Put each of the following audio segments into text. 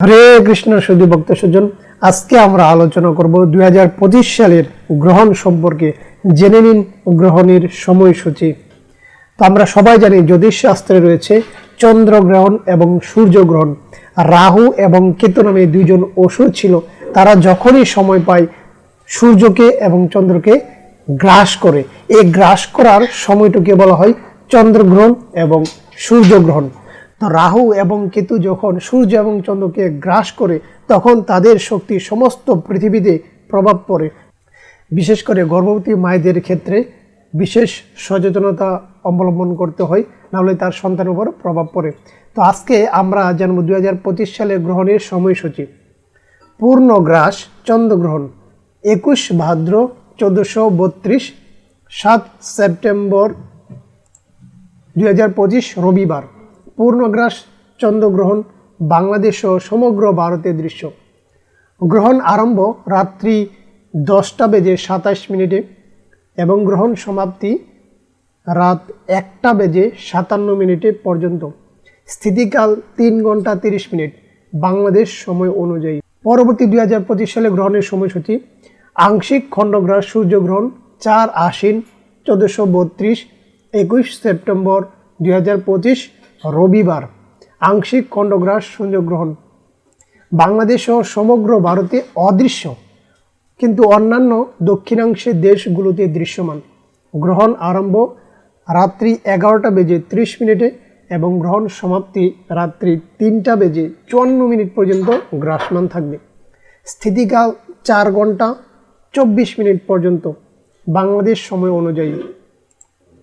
হরে কৃষ্ণ সুধী ভক্ত সুজন আজকে আমরা আলোচনা করব দু হাজার পঁচিশ সালের গ্রহণ সম্পর্কে। জেনে নিন গ্রহণের সময়সূচি। তো আমরা সবাই জানি জ্যোতিষ শাস্ত্রে রয়েছে চন্দ্রগ্রহণ এবং সূর্যগ্রহণ রাহু এবং কেতু নামে দুইজন অসুর ছিল। তারা যখনই সময় পায় সূর্যকে এবং চন্দ্রকে গ্রাস করে। এই গ্রাস করার সময়টুকে বলা হয় চন্দ্রগ্রহণ এবং সূর্যগ্রহণ তো রাহু এবং কেতু যখন সূর্য এবং চন্দ্রকে গ্রাস করে, তখন তাদের শক্তি সমস্ত পৃথিবীতে প্রভাব পড়ে। বিশেষ করে গর্ভবতী মায়েদের ক্ষেত্রে বিশেষ সচেতনতা অবলম্বন করতে হয়, নাহলে তার সন্তানের উপর প্রভাব পড়ে। তো আজকে আমরা জানব পঁচিশ সালে গ্রহণের সময়সূচি। পূর্ণ গ্রাস চন্দ্রগ্রহণ, একুশ ভাদ্র চোদ্দোশো বত্রিশ, সাত সেপ্টেম্বর দুই হাজার পঁচিশ রবিবার। পূর্ণগ্রাস চন্দ্রগ্রহণ বাংলাদেশ ও সমগ্র ভারতের দৃশ্য। গ্রহণ আরম্ভ রাত্রি দশটা বেজে সাতাশ মিনিটে এবং গ্রহণ সমাপ্তি রাত একটা বেজে সাতান্ন মিনিটে পর্যন্ত। স্থিতিকাল তিন ঘণ্টা তিরিশ মিনিট বাংলাদেশ সময় অনুযায়ী। পরবর্তী দুই হাজার পঁচিশ সালে গ্রহণের সময়সূচি। আংশিক খণ্ডগ্রাস সূর্যগ্রহণ চার আশ্বিন চোদ্দোশো বত্রিশ, একুশ সেপ্টেম্বর দুই হাজার পঁচিশ রবিবার আংশিক খণ্ডগ্রাস সূর্যগ্রহণ। বাংলাদেশ ও সমগ্র ভারতে অদৃশ্য, কিন্তু অন্যান্য দক্ষিণাংশের দেশগুলোতে দৃশ্যমান। গ্রহণ আরম্ভ রাত্রি এগারোটা বেজে ত্রিশ মিনিটে এবং গ্রহণ সমাপ্তি রাত্রি তিনটা বেজে চুয়ান্ন মিনিট পর্যন্ত গ্রাসমান থাকবে। স্থিতিকাল চার ঘণ্টা চব্বিশ মিনিট পর্যন্ত। বাংলাদেশ সময় অনুযায়ী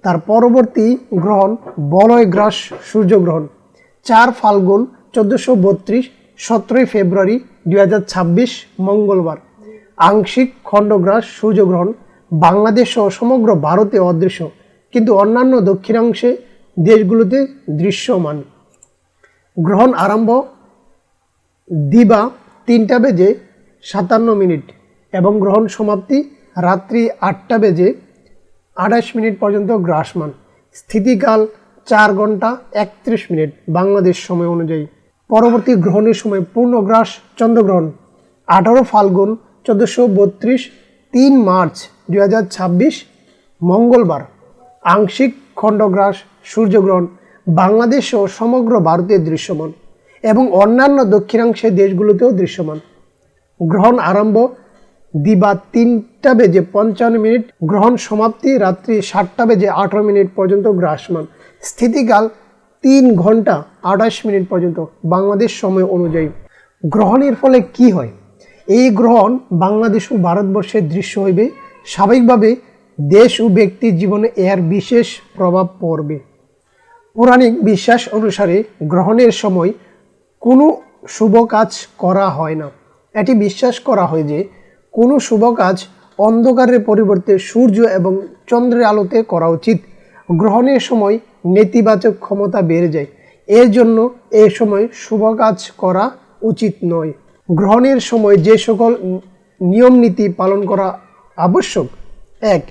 তার পরবর্তী গ্রহণ বলয় গ্রাস সূর্যগ্রহণ। চার ফাল্গুন চোদ্দোশো বত্রিশ, সতেরোই ফেব্রুয়ারি দু হাজার ছাব্বিশ, মঙ্গলবার। আংশিক খণ্ডগ্রাস সূর্যগ্রহণ বাংলাদেশ ও সমগ্র ভারতে অদৃশ্য, কিন্তু অন্যান্য দক্ষিণাংশে দেশগুলোতে দৃশ্যমান। গ্রহণ আরম্ভ দিবা তিনটা বেজে সাতান্ন মিনিট এবং গ্রহণ সমাপ্তি রাত্রি আটটা বেজে আঠাশ মিনিট পর্যন্ত গ্রাসমান। স্থিতিকাল চার ঘণ্টা একত্রিশ মিনিট বাংলাদেশ সময় অনুযায়ী। পরবর্তী গ্রহণের সময় পূর্ণগ্রাস চন্দ্রগ্রহণ। আঠারো ফাল্গুন চোদ্দোশো বত্রিশ, তিন মার্চ দু হাজার ছাব্বিশ, মঙ্গলবার। আংশিক খণ্ডগ্রাস সূর্যগ্রহণ, বাংলাদেশ ও সমগ্র ভারতে দৃশ্যমান এবং অন্যান্য দক্ষিণাংশের দেশগুলোতেও দৃশ্যমান। গ্রহণ আরম্ভ দিবা তিনটা বেজে পঞ্চান্ন মিনিট, গ্রহণ সমাপ্তি রাত্রি সাতটা বেজে আঠারো মিনিট পর্যন্ত গ্রাসমান। স্থিতিকাল তিন ঘণ্টা আঠাশ মিনিট পর্যন্ত বাংলাদেশ সময় অনুযায়ী। গ্রহণের ফলে কি হয়? এই গ্রহণ বাংলাদেশ ও ভারতবর্ষের দৃশ্য হইবে। স্বাভাবিকভাবে দেশ ও ব্যক্তির জীবনে এর বিশেষ প্রভাব পড়বে। পৌরাণিক বিশ্বাস অনুসারে গ্রহণের সময় কোনো শুভ কাজ করা হয় না। এটি বিশ্বাস করা হয় যে কোনো শুভ কাজ অন্ধকারের পরিবর্তে সূর্য এবং চন্দ্রের আলোতে করা উচিত। গ্রহণের সময় নেতিবাচক ক্ষমতা বেড়ে যায়। এর জন্য এ সময় শুভ কাজ করা উচিত নয়। গ্রহণের সময় যে সকল নিয়ম নীতি পালন করা আবশ্যক। এক,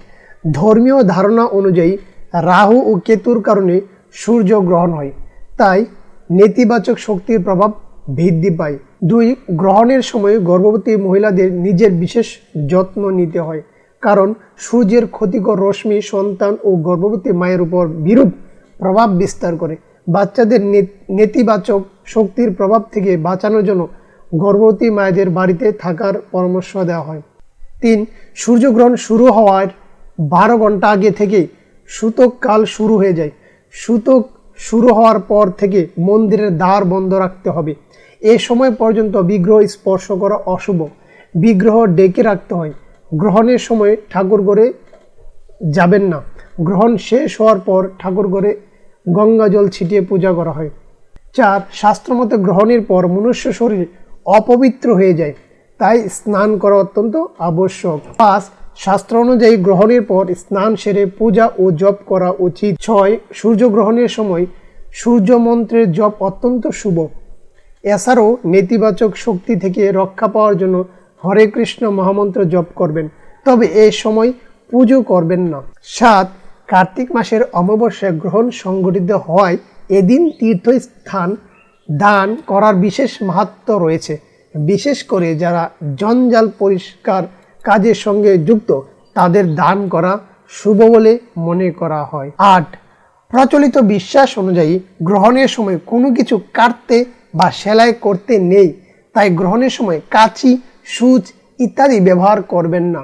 ধর্মীয় ধারণা অনুযায়ী রাহু ও কেতুর কারণে সূর্য গ্রহণ হয়। তাই নেতিবাচক শক্তির প্রভাব বৃদ্ধি পায়। দুই, গ্রহণের সময় গর্ভবতী মহিলাদের নিজের বিশেষ যত্ন নিতে হয়। কারণ, সূর্যের ক্ষতিকর রশ্মি সন্তান ও গর্ভবতী মায়ের উপর বিরূপ প্রভাব বিস্তার করে। বাচ্চাদের নেতিবাচক শক্তির প্রভাব থেকে বাঁচানোর জন্য গর্ভবতী মায়েদের বাড়িতে থাকার পরামর্শ দেওয়া হয়। তিন, সূর্যগ্রহণ শুরু হওয়ার বারো ঘণ্টা আগে থেকে সূতক কাল শুরু হয়ে যায়। সূতক শুরু হওয়ার পর থেকে মন্দিরের দ্বার বন্ধ রাখতে হবে। এ সময় পর্যন্ত বিগ্রহ স্পর্শ করা অশুভ। বিগ্রহ ডেকে রাখতে হয়। গ্রহণের সময় ঠাকুর ঘরে যাবেন না। গ্রহণ শেষ হওয়ার পর ঠাকুর ঘরে গঙ্গা জল ছিটিয়ে পূজা করা হয়। চার, শাস্ত্রমতে গ্রহণের পর মনুষ্য শরীর অপবিত্র হয়ে যায়। তাই স্নান করা অত্যন্ত আবশ্যক। পাঁচ, শাস্ত্র অনুযায়ী গ্রহণের পর স্নান সেরে পূজা ও জপ করা উচিত। ছয় সূর্যগ্রহণের সময় সূর্য মন্ত্রের জপ অত্যন্ত শুভ। এছাড়াও নেতিবাচক শক্তি থেকে রক্ষা পাওয়ার জন্য হরে কৃষ্ণ মহামন্ত্র জপ করবেন। তবে এই সময় পুজো করবেন না। সাত, কার্তিক মাসের অমাবস্যায় গ্রহণ সংঘটিত হওয়ায় এদিন তীর্থস্থান দান করার বিশেষ মাহাত্ম রয়েছে। বিশেষ করে যারা জঞ্জাল পরিষ্কার কাজের সঙ্গে যুক্ত, তাদের দান করা শুভ বলে মনে করা হয়। আট, প্রচলিত বিশ্বাস অনুযায়ী গ্রহণের সময় কোনো কিছু কাটতে বা সেলাই করতে নেই, তাই গ্রহণের সময় কাঁচি, সুচ ইত্যাদি ব্যবহার করবেন না।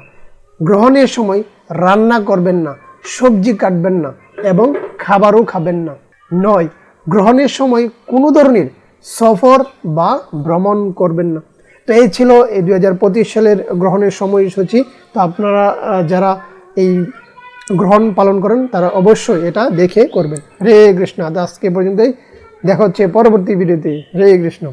গ্রহণের সময় রান্না করবেন না, সবজি কাটবেন না এবং খাবারও খাবেন না। নয়, গ্রহণের সময় কোনো ধরনের সফর বা ভ্রমণ করবেন না। তো এই ছিল এই দু হাজার পঁচিশ সালের গ্রহণের সময়সূচি। তো আপনারা যারা এই গ্রহণ পালন করেন, তারা অবশ্যই এটা দেখে করবেন। রে কৃষ্ণ। আজ আজকে পর্যন্তই। দেখা হচ্ছে পরবর্তী ভিডিওতে। হরে কৃষ্ণ।